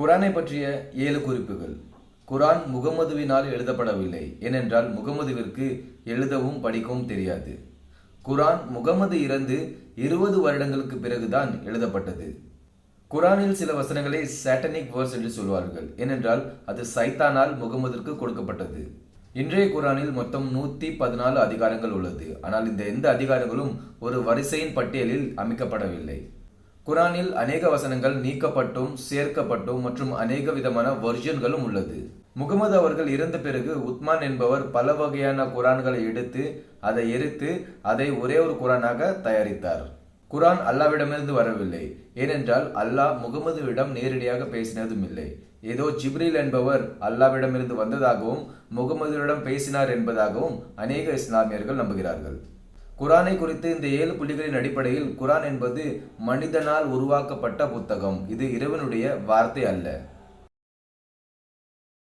குரானை பற்றிய ஏழு குறிப்புகள். குரான் முகமதுவினால் எழுதப்படவில்லை. ஏனென்றால் முகமதுவிற்கு எழுதவும் படிக்கவும் தெரியாது. குரான் முகமது இறந்து இருபது வருடங்களுக்கு பிறகுதான் எழுதப்பட்டது. குரானில் சில வசனங்களை சாட்டனிக் வேர்ஸ் என்று சொல்வார்கள். ஏனென்றால் அது சைத்தானால் முகமதுக்கு கொடுக்கப்பட்டது. இன்றைய குரானில் மொத்தம் நூத்தி பதினாலு அதிகாரங்கள் உள்ளது. ஆனால் இந்த எந்த அதிகாரங்களும் ஒரு வரிசையின் பட்டியலில் அமைக்கப்படவில்லை. குரானில் அநேக வசனங்கள் நீக்கப்பட்டும் சேர்க்கப்பட்டும் மற்றும் அநேக விதமான வர்ஜன்களும் உள்ளது. முகமது அவர்கள் இறந்த பிறகு உத்மான் என்பவர் பல வகையான குரான்களை எடுத்து அதை எரித்து அதை ஒரே ஒரு குரானாக தயாரித்தார். குரான் அல்லாவிடமிருந்து வரவில்லை. ஏனென்றால் அல்லாஹ் முகமதுவிடம் நேரடியாக பேசினதும் இல்லை. ஏதோ ஜிப்ரீல் என்பவர் அல்லாவிடமிருந்து வந்ததாகவும் முகமதுவிடம் பேசினார் என்பதாகவும் அநேக இஸ்லாமியர்கள் நம்புகிறார்கள். குரானை குறித்து இந்த ஏழு புள்ளிகளின் அடிப்படையில் குரான் என்பது மனிதனால் உருவாக்கப்பட்ட புத்தகம். இது இறைவனுடைய வார்த்தை அல்ல.